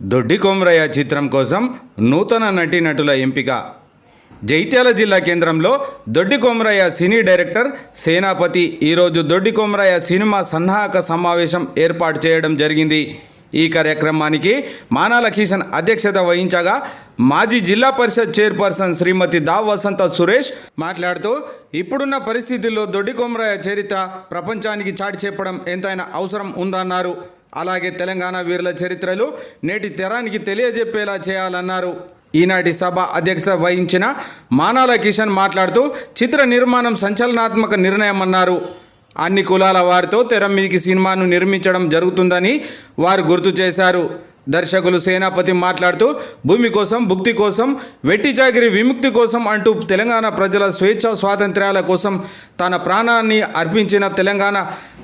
దొడ్డి కొమరయ్య చిత్రం కోసం నూతన నటీనటుల ఎంపిక. జైత్యాల జిల్లా కేంద్రంలో దొడ్డి కొమరయ్య సినీ డైరెక్టర్ సేనాపతి ఈరోజు దొడ్డి కొమరయ్య సినిమా సన్నాహక సమావేశం ఏర్పాటు చేయడం జరిగింది. ఈ కార్యక్రమానికి మానాల కిషన్ అధ్యక్షత వహించగా మాజీ జిల్లా పరిషత్ చైర్పర్సన్ శ్రీమతి దా వసంత సురేష్ మాట్లాడుతూ ఇప్పుడున్న పరిస్థితుల్లో దొడ్డి కొమరయ్య చరిత్ర ప్రపంచానికి చాటి చెప్పడం ఎంతైనా అవసరం ఉందన్నారు. అలాగే తెలంగాణ వీరుల చరిత్రలు నేటి తెరానికి తెలియజెప్పేలా చేయాలన్నారు. ఈనాటి సభ అధ్యక్షత వహించిన మానాల కిషన్ మాట్లాడుతూ చిత్ర నిర్మాణం సంచలనాత్మక నిర్ణయం అన్నారు అన్ని కులాల వారితో తెర మీదికి సినిమాను నిర్మించడం జరుగుతుందని వారు గుర్తు చేశారు. దర్శకులు సేనాపతి మాట్లాడుతూ భూమి కోసం భుక్తి కోసం వెట్టి జాగిరి విముక్తి కోసం అంటూ తెలంగాణ ప్రజల స్వేచ్ఛ స్వాతంత్ర్యాల కోసం తన ప్రాణాన్ని అర్పించిన తెలంగాణ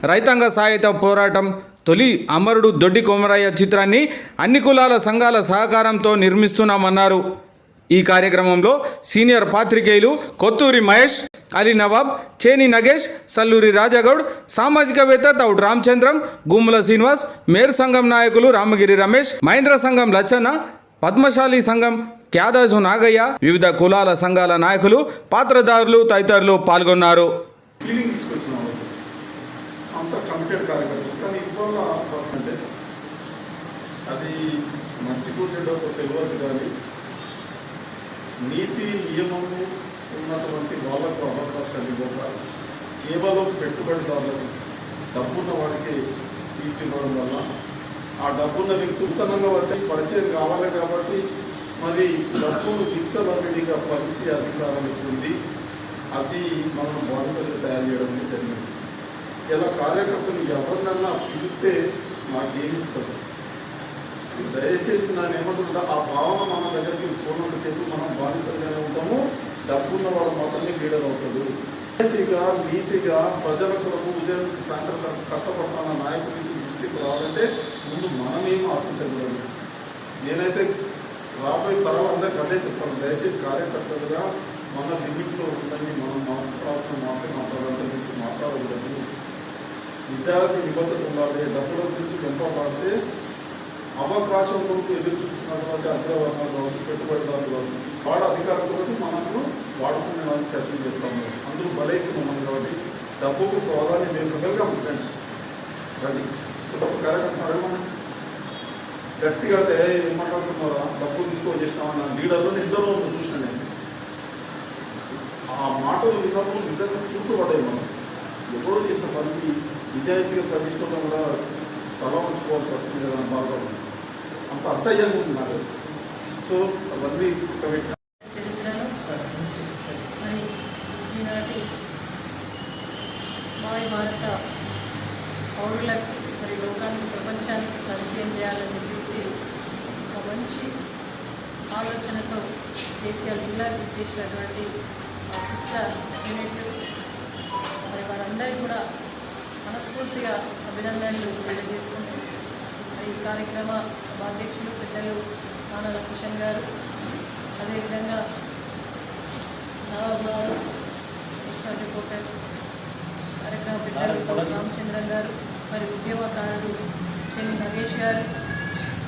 రైతాంగ సాయుధ పోరాటం తొలి అమరుడు దొడ్డి కొమరయ్య చిత్రాన్ని అన్ని కులాల సంఘాల సహకారంతో నిర్మిస్తున్నామన్నారు. ఈ కార్యక్రమంలో సీనియర్ పాత్రికేయులు కొత్తూరి మహేష్ అలీ నవాబ్ చేని నగేష్ సల్లూరి రాజాగౌడ్ సామాజికవేత్త తౌడ్ రామచంద్రం గుమ్మల శ్రీనివాస్ మేరు సంఘం నాయకులు రామగిరి రమేష్ మహేంద్ర సంఘం లచ్చన్న పద్మశాలి సంఘం క్యాదాసు నాగయ్య వివిధ కులాల సంఘాల నాయకులు పాత్రదారులు తదితరులు పాల్గొన్నారు ఫీలింగ్ తీసుకొచ్చిన వాళ్ళకి అంత కమిటెడ్ కార్యకర్తలు కానీ ఇవాళ అంటే అది మంచి తెలియదు కానీ నీతి నియమము ఉన్నటువంటి వాళ్ళకు అవకాశాలు ఇవ్వక కేవలం పెట్టుబడిదారులకు డబ్బున్న వాడికి సీట్లు ఇవ్వడం వల్ల ఆ డబ్బున్న వ్యక్తి నూతనంగా వచ్చి పరిచయం కావాలి కాబట్టి మరి డబ్బును ఫిక్సబిలిటీగా పంచి అధికారం ఉంది. అది మనం బానిసలు తయారు చేయడం జరిగింది. ఇలా కార్యకర్తలు ఎవరినన్నా పిలిస్తే మాకేమిస్తారు దయచేసి నన్ను ఏమంటుంటా ఆ భావన మన దగ్గరికి పోనంతసేపు మనం బానిసలుగానే ఉంటాము. డబ్బున్న వాడు మాత్రమే లీడర్ అవుతాడు. నీతిగా నీతిగా ప్రజల కొరకు ఉదయం నుంచి సాయంత్రం వరకు కష్టపడుతున్న నాయకుడికి వృత్తికి రావాలంటే ముందు మనమేం ఆశించకూడదు. నేనైతే రాబోయే తరం అందరికి అదే చెప్తాను. దయచేసి కార్యకర్తలుగా మన లిమిట్లో ఉందని మనం మాట్లాడాల్సిన మాటలు మాట్లాడాలి గురించి మాట్లాడకూడదు. విద్యార్థి నిబద్ధత ఉండాలి. డబ్బుల గురించి వెంపబడితే అవకాశం కొరకు ఎదురు చూస్తున్నటువంటి అగ్రవర్ణాలు కావచ్చు పెట్టుబడిదారులు కావచ్చు. వాడు అధికారం కొరకు మనల్ని వాడుకునే ప్రయత్నం చేస్తాము. అందరూ బలైతే మమ్మల్ని కాబట్టి డబ్బుకు ప్రాధాన్యం మేము వెల్కమ్ ఫ్రెండ్స్ అది కార్యక్రమం అడగమని గట్టిగా అంటే ఏం మాట్లాడుతున్నారా డబ్బు తీసుకొని చేసినామన్న లీడర్లు ఎందరో చూసిన నేను. ఆ మాటలు విన్నప్పుడు నిజంగా కుంటుపడ్డాయి మనం. ఎవరు చేసిన పనికి నిజాయితీగా ప్రవేశంలో కూడా తల ఉంచుకోవాల్సి వస్తుంది కదా అని బాధపడుతుంది అంత అసహ్యంగా ఉంది నాకు సో అవన్నీ ఒక భారత పౌరులకు మరి లోకానికి ప్రపంచానికి పరిచయం చేయాలని చెప్పేసి ఒక మంచి ఆలోచనతో జేపీఆర్ జిల్లాకి ఇచ్చేసినటువంటి చిత్ర యూనిట్ మరి వారందరికీ కూడా మనస్ఫూర్తిగా అభినందనలు తెలియజేస్తున్నాను. మరి ఈ కార్యక్రమ సభాధ్యక్షులు పెద్దలు మానల కిషన్ గారు అదేవిధంగా నవాబ్ గారు ఎక్స్ట్రా రిపోర్టర్ కార్యక్రమ పెద్దలు రామచంద్రన్ గారు మరి ఉద్యమకారుడు చెన్ని నగేష్ గారు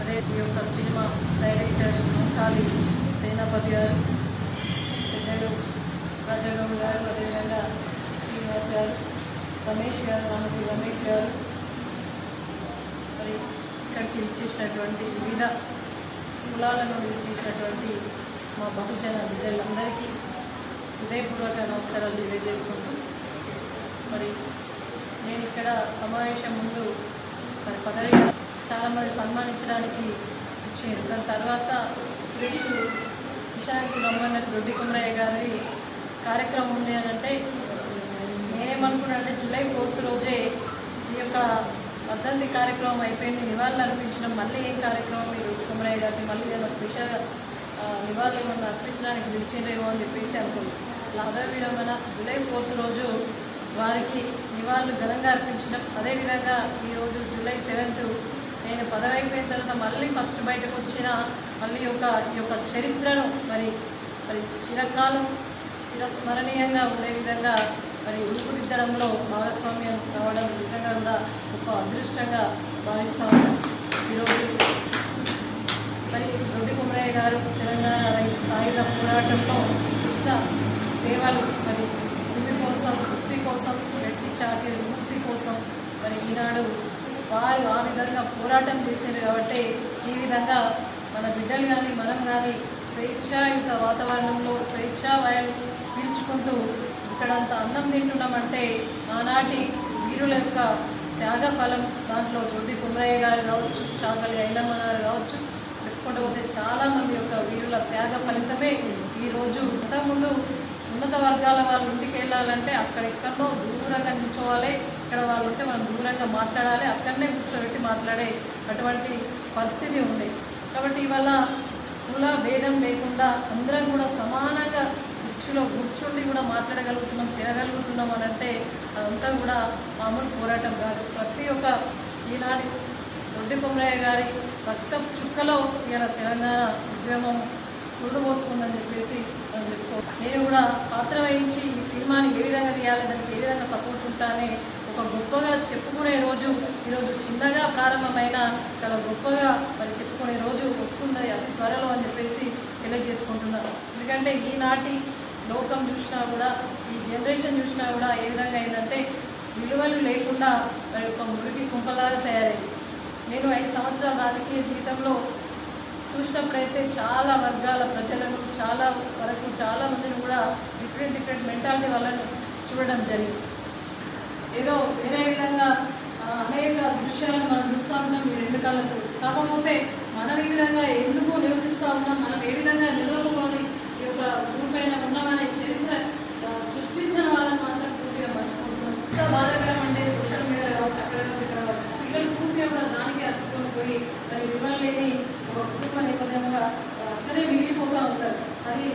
అదే ఈ యొక్క సినిమా డైరెక్టర్ మహకాళి సేనాపతి గారు పెద్దలు రాజగౌడ్ గారు అదేవిధంగా శ్రీనివాస్ గారు రమేష్ గారు రామతి రమేష్ గారు మరి ఇక్కడికి ఇచ్చేసినటువంటి వివిధ కులాల నుండి ఇచ్చేసినటువంటి మా బహుజన బిడ్డలందరికీ హృదయపూర్వక నమస్కారాలు తెలియజేసుకుంటూ మరి నేను ఇక్కడ సమావేశం ముందు మరి పదవి చాలామంది సన్మానించడానికి ఇచ్చారు దాని తర్వాత సురేష్ విషయానికి రమ్మన్నట్టు దొడ్డి కుమరయ్య గారి కార్యక్రమం ఉంది అని అంటే నేనేమనుకున్నా అంటే జూలై ఫోర్త్ రోజే ఈ యొక్క వర్ధంతి కార్యక్రమం అయిపోయింది. నివాళులు అర్పించడం మళ్ళీ ఏం కార్యక్రమం? మీరు కుమరయ్య గారిని మళ్ళీ నేను స్పెషల్ నివాళులు ఏమన్నా అర్పించడానికి పిలిచిందేమో అని చెప్పేసి అనుకున్నాను పదవి విరమణ జూలై ఫోర్త్ రోజు వారికి నివాళులు ఘనంగా అర్పించడం. అదేవిధంగా ఈరోజు జూలై సెవెంత్ నేను పదవి అయిపోయిన తర్వాత మళ్ళీ ఫస్ట్ బయటకు వచ్చిన మళ్ళీ ఒక ఈ యొక్క చరిత్రను మరి మరి చిరకాలం చిరస్మరణీయంగా ఉండే విధంగా మరి రూపుదిద్దడంలో భాగస్వామ్యం రావడం నిజంగా కూడా ఒక అదృష్టంగా భావిస్తాము ఈరోజు మరి రొడ్డి కుమరయ్య గారు తెలంగాణ సాయుధ పోరాటంలో కృష్ణ సేవలు మరి భూమి కోసం వృత్తి కోసం వెట్టి చాటి విముక్తి కోసం మరి ఈనాడు వారు ఆ విధంగా పోరాటం చేశారు కాబట్టి ఈ విధంగా మన బిడ్డలు కానీ మనం కానీ స్వేచ్ఛాయుత వాతావరణంలో స్వేచ్ఛా వాయువు పీల్చుకుంటూ ఇక్కడంత అన్నం తింటున్నామంటే ఆనాటి వీరుల యొక్క త్యాగ ఫలం దాంట్లో దొడ్డి కుమరయ్య గారు కావచ్చు చాకలి ఐలమ్మ గారు కావచ్చు చెప్పుకుంటూ పోతే చాలామంది యొక్క వీరుల త్యాగ ఫలితమే ఈరోజు ఇంతకుముందు ఉన్నత వర్గాల వాళ్ళ ఇంటికి వెళ్ళాలంటే అక్కడ ఎక్కడో దూరంగా నిల్చోవాలి ఇక్కడ వాళ్ళు ఉంటే మనం దూరంగా మాట్లాడాలి అక్కడనే కూర్చోబెట్టి మాట్లాడే అటువంటి పరిస్థితి ఉంది. కాబట్టి ఇవాళ కుల భేదం లేకుండా అందరం కూడా సమానంగా కుర్చీలో కూర్చుండి కూడా మాట్లాడగలుగుతున్నాం తినగలుగుతున్నాం అని అంటే అదంతా కూడా మామూలు పోరాటం కాదు. ప్రతి ఒక్క ఈనాటి దొడ్డి కొమరయ్య గారి రక్త చుక్కలో ఇవాళ తెలంగాణ ఉద్యమం పురుడు పోస్తుందని చెప్పేసి మనం చెప్పుకోవచ్చు. నేను కూడా పాత్ర వహించి ఈ సినిమాని ఏ విధంగా తీయాలి దానికి ఏ విధంగా సపోర్ట్ ఉంటానే ఒక గొప్పగా చెప్పుకునే రోజు ఈరోజు చిన్నగా ప్రారంభమైన చాలా గొప్పగా మరి చెప్పుకునే రోజు వస్తుంది అతి త్వరలో అని చెప్పేసి తెలియజేసుకుంటున్నాను. ఎందుకంటే ఈనాటి లోకం చూసినా కూడా ఈ జనరేషన్ చూసినా కూడా ఏ విధంగా అయిందంటే విలువలు లేకుండా ఒక మురికి కుంపలాగా తయారైంది. నేను ఐదు సంవత్సరాల రాజకీయ జీవితంలో చూసినప్పుడైతే చాలా వర్గాల ప్రజలను చాలా వరకు చాలా మందిని కూడా డిఫరెంట్ డిఫరెంట్ మెంటాలిటీ వాళ్ళని చూడడం జరిగింది. ఏదో వేరే విధంగా అనేక దృశ్యాలను మనం చూస్తూ ఉన్నాం ఈ రెండు కాళ్ళతో. కాకపోతే మనం ఈ విధంగా ఎందుకు నివసిస్తూ ఉన్నాం మనం ఏ విధంగా నిలవకొని భూమిపైన ఉన్నామనే చరిత్ర సృష్టించిన వాళ్ళని మాత్రం పూర్తిగా మర్చిపోతున్నారు ఇంకా అంటే సోషల్ మీడియా అక్కడ కావచ్చు ఇక్కడ దానికి అర్థం పోయి మరి వివరణ లేని ఒక కుటుంబ నేపథ్యంగా అట్లనే మిగిలిపోతూ ఉంటారు. అది